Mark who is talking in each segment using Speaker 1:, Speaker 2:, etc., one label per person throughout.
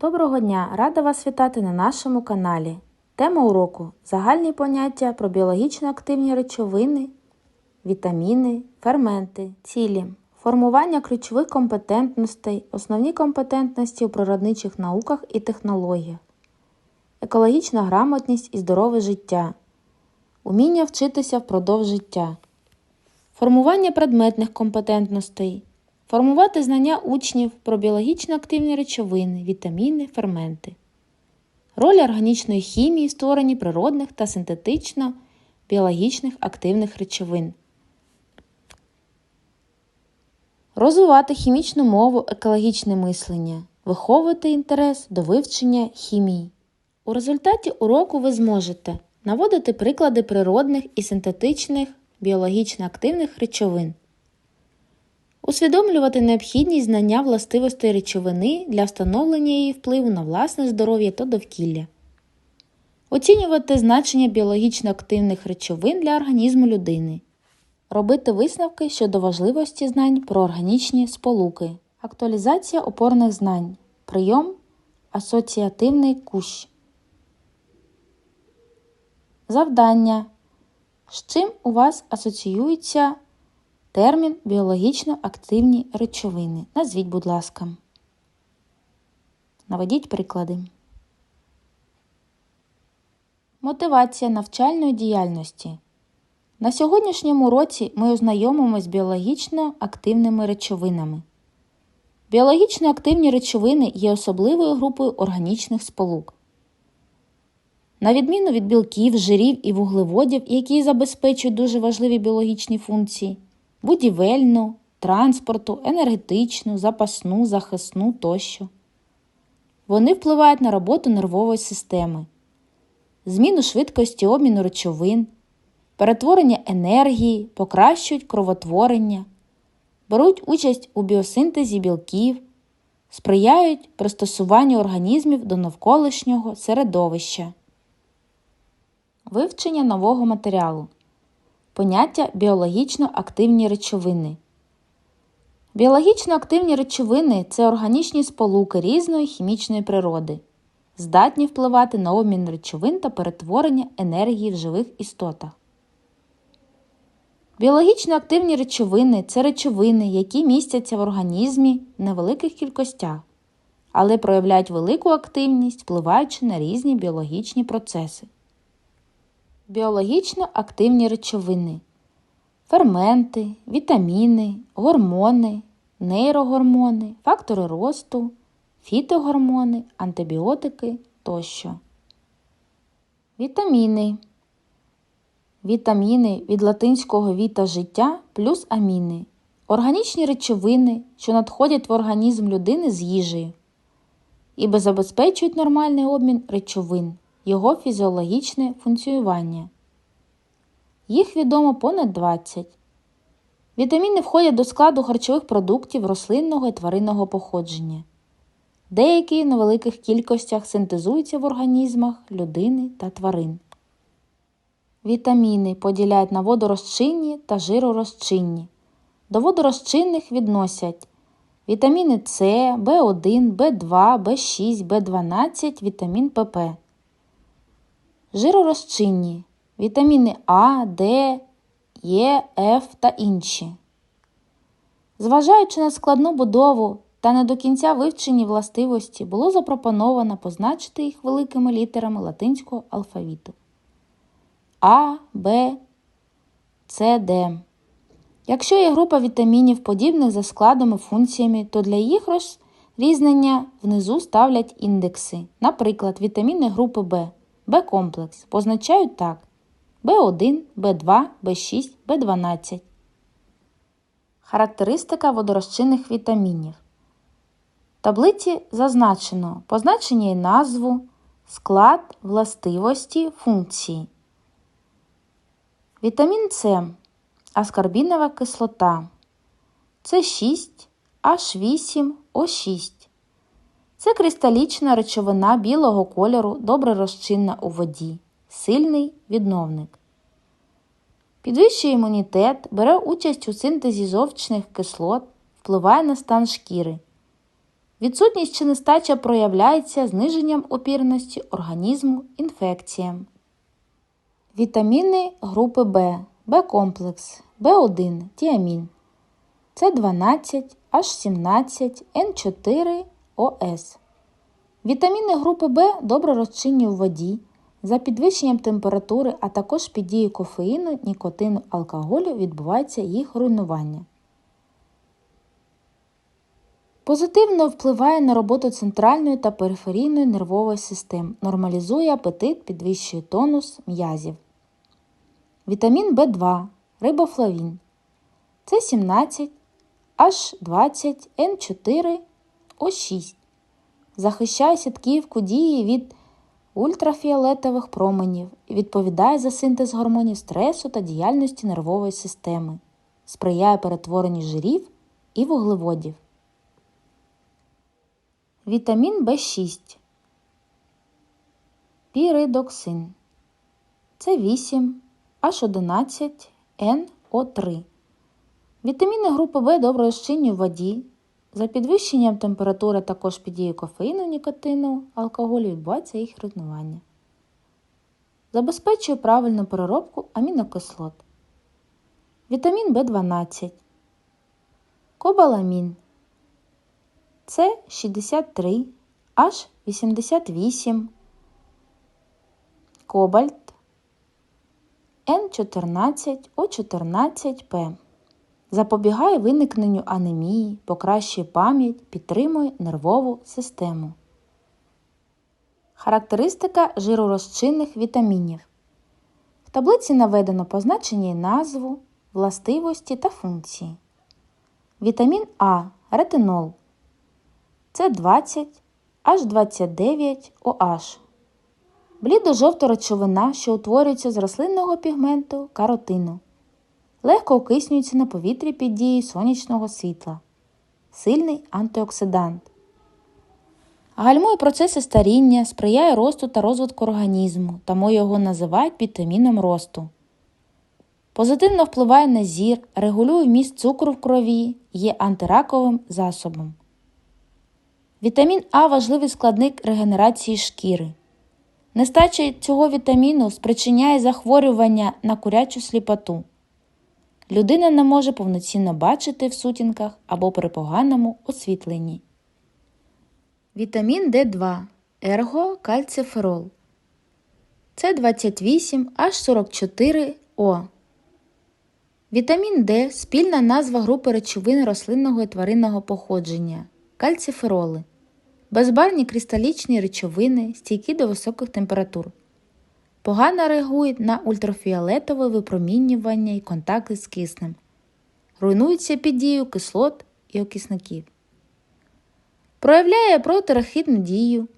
Speaker 1: Доброго дня! Рада вас вітати на нашому каналі. Тема уроку загальні поняття про біологічно активні речовини, вітаміни, ферменти, цілі, формування ключових компетентностей, основні компетентності у природничих науках і технологіях, екологічна грамотність і здорове життя, уміння вчитися впродовж життя, формування предметних компетентностей, формувати знання учнів про біологічно активні речовини, вітаміни, ферменти, роль органічної хімії в створенні природних та синтетично біологічних активних речовин. Розвивати хімічну мову, екологічне мислення, виховувати інтерес до вивчення хімії. У результаті уроку ви зможете наводити приклади природних і синтетичних біологічно активних речовин, усвідомлювати необхідність знання властивостей речовини для встановлення її впливу на власне здоров'я та довкілля, оцінювати значення біологічно активних речовин для організму людини, робити висновки щодо важливості знань про органічні сполуки, актуалізація опорних знань, прийом асоціативний кущ. Завдання. З чим у вас асоціюється термін біологічно активні речовини? Назвіть, будь ласка. Наведіть приклади. Мотивація навчальної діяльності. На сьогоднішньому році ми ознайомимося з біологічно активними речовинами. Біологічно активні речовини є особливою групою органічних сполук. На відміну від білків, жирів і вуглеводів, які забезпечують дуже важливі біологічні функції будівельну, транспорту, енергетичну, запасну, захисну тощо. Вони впливають на роботу нервової системи, зміну швидкості обміну речовин, перетворення енергії, покращують кровотворення, беруть участь у біосинтезі білків, сприяють пристосуванню організмів до навколишнього середовища. Вивчення нового матеріалу. Поняття біологічно активні речовини. Біологічно активні речовини це органічні сполуки різної хімічної природи, здатні впливати на обмін речовин та перетворення енергії в живих істотах. Біологічно активні речовини це речовини, які містяться в організмі в невеликих кількостях, але проявляють велику активність, впливаючи на різні біологічні процеси. Біологічно активні речовини, ферменти, вітаміни, гормони, нейрогормони, фактори росту, фітогормони, антибіотики тощо. Вітаміни. Вітаміни від латинського віта життя плюс аміни. Органічні речовини, що надходять в організм людини з їжею і забезпечують нормальний обмін речовин його фізіологічне функціонування. Їх відомо понад 20. Вітаміни входять до складу харчових продуктів рослинного і тваринного походження. Деякі на великих кількостях синтезуються в організмах людини та тварин. Вітаміни поділяють на водорозчинні та жиророзчинні. До водорозчинних відносять вітаміни С, В1, В2, В6, В12, вітамін ПП. Жиророзчинні вітаміни А, Д, Е, Ф та інші. Зважаючи на складну будову та не до кінця вивчені властивості, було запропоновано позначити їх великими літерами латинського алфавіту А, Б, С, Д. Якщо є група вітамінів, подібних за складом і функціями, то для їх розрізнення внизу ставлять індекси, наприклад, вітаміни групи В. Б-комплекс позначають так: В1, В2, В6, В12. Характеристика водорозчинних вітамінів. В таблиці зазначено позначення і назву, склад, властивості, функції. Вітамін С. Аскорбінова кислота. С6, H8, О6. Це кристалічна речовина білого кольору, добре розчинна у воді, сильний відновник. Підвищує імунітет, бере участь у синтезі зовчних кислот, впливає на стан шкіри. Відсутність чи нестача проявляється зниженням опірності організму інфекціям. Вітаміни групи В, Б-комплекс, В1, тіамін, С12, H17, N4, ОС. Вітаміни групи В добре розчинні у воді. За підвищенням температури, а також під дією кофеїну, нікотину, алкоголю відбувається їх руйнування. Позитивно впливає на роботу центральної та периферійної нервової систем, нормалізує апетит, підвищує тонус м'язів. Вітамін В2, рибофлавін. С17, H20, N4, O6. Захищає сітківку дії від ультрафіолетових променів відповідає за синтез гормонів стресу та діяльності нервової системи, сприяє перетворенню жирів і вуглеводів. Вітамін В6. Піридоксин. С8, H11, NO3. Вітаміни групи В добре в воді. За підвищенням температури також під дією кофеїну, нікотину, алкоголю відбувається їх руйнування. Забезпечує правильну переробку амінокислот. Вітамін В12. Кобаламін. С63, H88, Кобальт, Н14, О14П. Запобігає виникненню анемії, покращує пам'ять, підтримує нервову систему. Характеристика жиророзчинних вітамінів. В таблиці наведено позначення назву, властивості та функції. Вітамін А ретинол. С20, H29 OH. Блідо-жовта речовина, що утворюється з рослинного пігменту каротину. Легко окиснюється на повітрі під дією сонячного світла. Сильний антиоксидант. Гальмує процеси старіння, сприяє росту та розвитку організму, тому його називають вітаміном росту. Позитивно впливає на зір, регулює вміст цукру в крові, є антираковим засобом. Вітамін А важливий складник регенерації шкіри. Нестача цього вітаміну спричиняє захворювання на курячу сліпоту. Людина не може повноцінно бачити в сутінках або при поганому освітленні. Вітамін Д2 ергокальциферол. С28 H44 О. Вітамін Д спільна назва групи речовин рослинного і тваринного походження кальцифероли, безбарні кристалічні речовини, стійкі до високих температур. Погано реагують на ультрафіолетове випромінювання і контакти з киснем. Руйнуються під дією кислот і окисників. Проявляє протирахідну дію,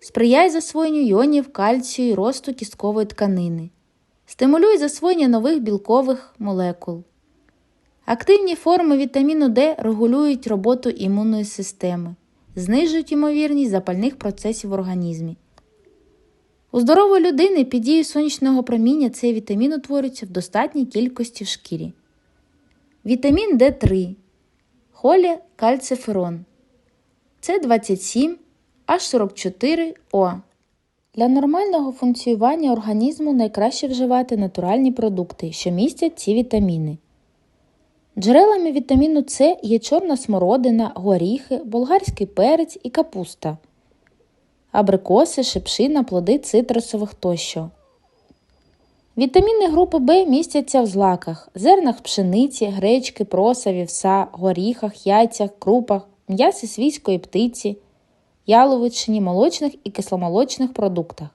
Speaker 1: сприяє засвоєнню йонів кальцію і росту кісткової тканини, стимулює засвоєння нових білкових молекул. Активні форми вітаміну Д регулюють роботу імунної системи, знижують ймовірність запальних процесів в організмі. У здорової людини під дією сонячного проміння цей вітамін утворюється в достатній кількості в шкірі. Вітамін Д3 холі кальциферон С27 H44 О. Для нормального функціонування організму найкраще вживати натуральні продукти, що містять ці вітаміни. Джерелами вітаміну С є чорна смородина, горіхи, болгарський перець і капуста, абрикоси, шипшина, плоди цитрусових тощо. Вітаміни групи В містяться в злаках, зернах пшениці, гречки, проса, вівса, горіхах, яйцях, крупах, м'ясі свійської птиці, яловичині, молочних і кисломолочних продуктах,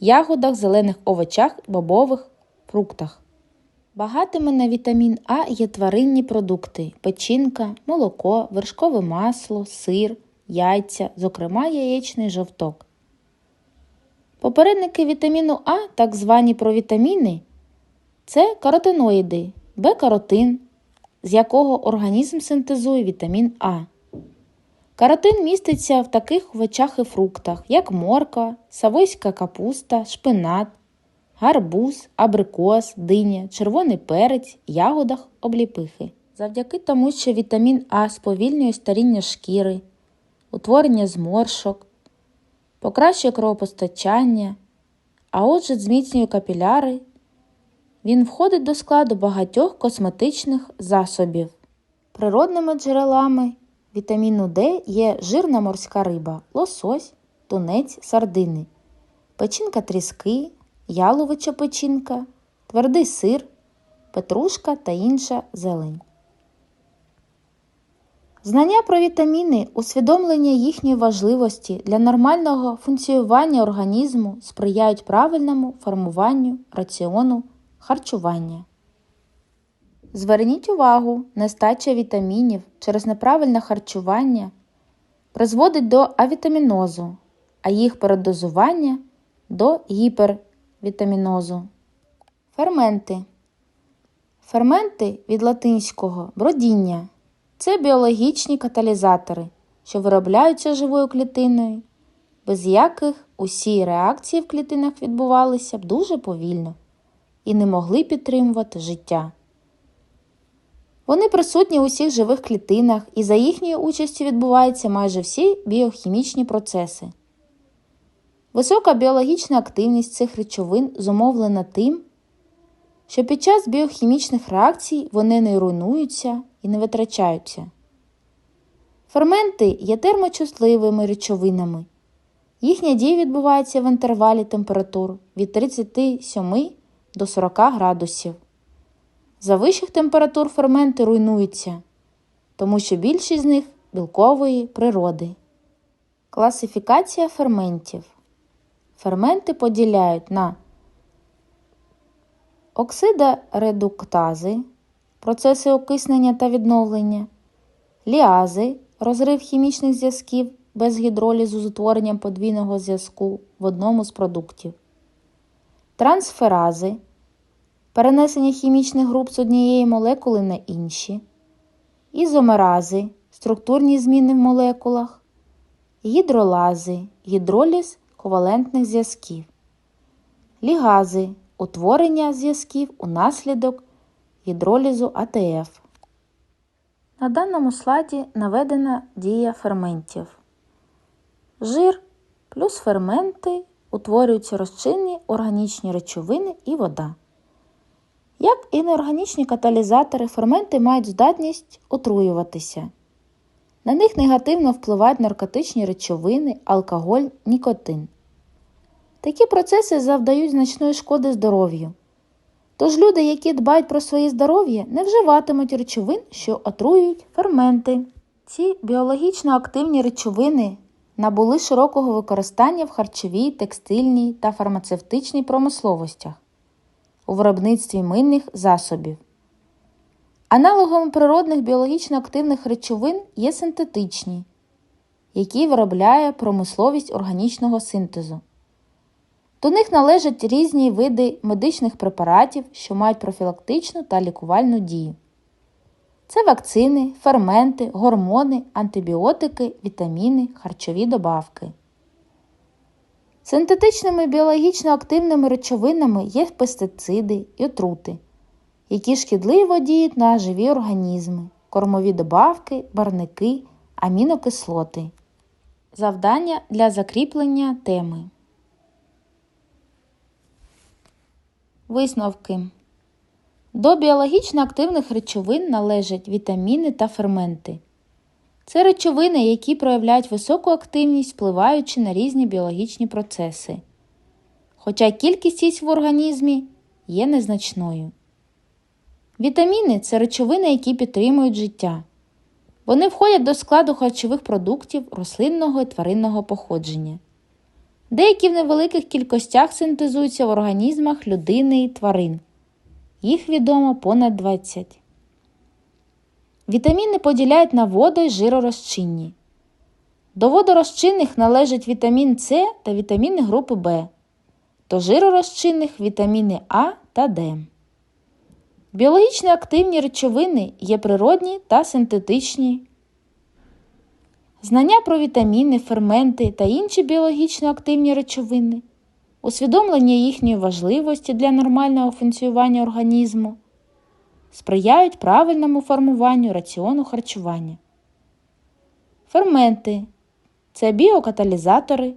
Speaker 1: ягодах, зелених овочах, бобових фруктах. Багатими на вітамін А є тваринні продукти печінка, молоко, вершкове масло, сир, яйця, зокрема яєчний жовток. Попередники вітаміну А, так звані провітаміни, це каротиноїди, Б-каротин, з якого організм синтезує вітамін А. Каротин міститься в таких овочах і фруктах, як морква, савойська капуста, шпинат, гарбуз, абрикос, диня, червоний перець, ягодах, обліпихи. Завдяки тому, що вітамін А сповільнює старіння шкіри, утворення зморшок, покращує кровопостачання, а отже зміцнює капіляри. Він входить до складу багатьох косметичних засобів. Природними джерелами вітаміну Д є жирна морська риба, лосось, тунець, сардини, печінка тріски, яловича печінка, твердий сир, петрушка та інша зелень. Знання про вітаміни, усвідомлення їхньої важливості для нормального функціонування організму сприяють правильному формуванню раціону харчування. Зверніть увагу, нестача вітамінів через неправильне харчування призводить до авітамінозу, а їх передозування до гіпервітамінозу. Ферменти. Ферменти від латинського бродіння це біологічні каталізатори, що виробляються живою клітиною, без яких усі реакції в клітинах відбувалися б дуже повільно і не могли підтримувати життя. Вони присутні у всіх живих клітинах і за їхньою участю відбуваються майже всі біохімічні процеси. Висока біологічна активність цих речовин зумовлена тим, що під час біохімічних реакцій вони не руйнуються і не витрачаються. Ферменти є термочутливими речовинами. Їхня дія відбувається в інтервалі температур від 37 до 40 градусів. За вищих температур ферменти руйнуються, тому що більшість з них білкової природи. Класифікація ферментів. Ферменти поділяють на оксидоредуктази, процеси окиснення та відновлення, ліази, розрив хімічних зв'язків без гідролізу з утворенням подвійного зв'язку в одному з продуктів, трансферази, перенесення хімічних груп з однієї молекули на інші, ізомерази, структурні зміни в молекулах, гідролази, гідроліз ковалентних зв'язків, лігази, утворення зв'язків унаслідок гідролізу АТФ. На даному слайді наведена дія ферментів. Жир плюс ферменти утворюються розчинні органічні речовини і вода. Як і неорганічні каталізатори, ферменти мають здатність отруюватися. На них негативно впливають наркотичні речовини, алкоголь, нікотин. Такі процеси завдають значної шкоди здоров'ю. Тож люди, які дбають про своє здоров'я, не вживатимуть речовин, що отруюють ферменти. Ці біологічно активні речовини набули широкого використання в харчовій, текстильній та фармацевтичній промисловостях у виробництві мийних засобів. Аналогом природних біологічно активних речовин є синтетичні, які виробляє промисловість органічного синтезу. До них належать різні види медичних препаратів, що мають профілактичну та лікувальну дію. Це вакцини, ферменти, гормони, антибіотики, вітаміни, харчові добавки. Синтетичними біологічно активними речовинами є пестициди і отрути, які шкідливо діють на живі організми, кормові добавки, барники, амінокислоти. Завдання для закріплення теми. Висновки. До біологічно активних речовин належать вітаміни та ферменти. Це речовини, які проявляють високу активність, впливаючи на різні біологічні процеси. Хоча кількість їх в організмі є незначною. Вітаміни це речовини, які підтримують життя. Вони входять до складу харчових продуктів рослинного і тваринного походження. Деякі в невеликих кількостях синтезуються в організмах людини і тварин. Їх відомо понад 20. Вітаміни поділяють на водо і жиророзчинні. До водорозчинних належать вітамін С та вітаміни групи В, до жиророзчинних вітаміни А та Д. Біологічно активні речовини є природні та синтетичні. Знання про вітаміни, ферменти та інші біологічно активні речовини, усвідомлення їхньої важливості для нормального функціонування організму сприяють правильному формуванню раціону харчування. Ферменти це біокаталізатори,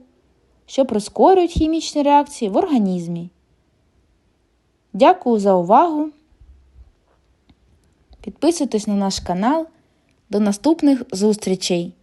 Speaker 1: що прискорюють хімічні реакції в організмі. Дякую за увагу. Підписуйтесь на наш канал. До наступних зустрічей!